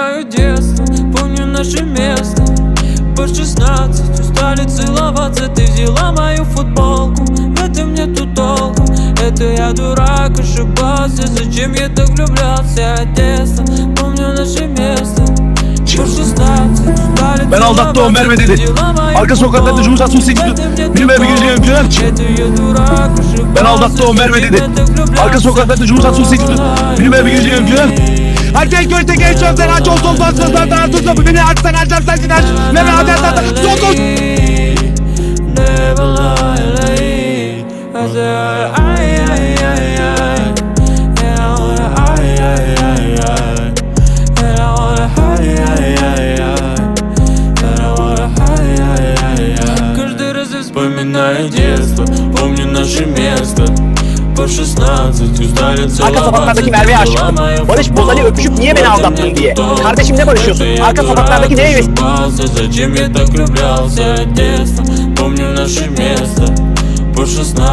вспоминаю детство Помню наше место. По 16 устали целоваться. Ты взяла мою футболку В этом нету толку Это я дурак, ошибался. Зачем я так влюблялся? Одесса, помню наше место. По 16 Ben aldattım Merve dedi. Arka sokakta da Cumhuriyet Sosyal Gidiyor. Benim eve gireceğim güler Ben aldattım Merve dedi. Arka sokakta da Cumhuriyet Sosyal Gidiyor. Benim eve gireceğim güler Herkes göçte genç sözler aç olsun baksızlar daha tut kapı beni açsan açar sen gider Ne be haber zaten son son Never lie, lie. I say, ay, ay, ay, ay. And I wanna, ay, ay, ay, ay. And I wanna, ay, ay, ay, ay. And I wanna, ay, ay, ay, ay. Каждый раз я вспоминаю детство, помню наше место. По 16 устали Arka sokaklardaki Merve'ye aşıktım. Barış Bozan'ı öpüşüp niye beni aldattın diye. Kardeşimle barışıyorsun. Arka sokaklardaki neye Ошибался, Зачем я так влюблялся Детство, помню наше место По 16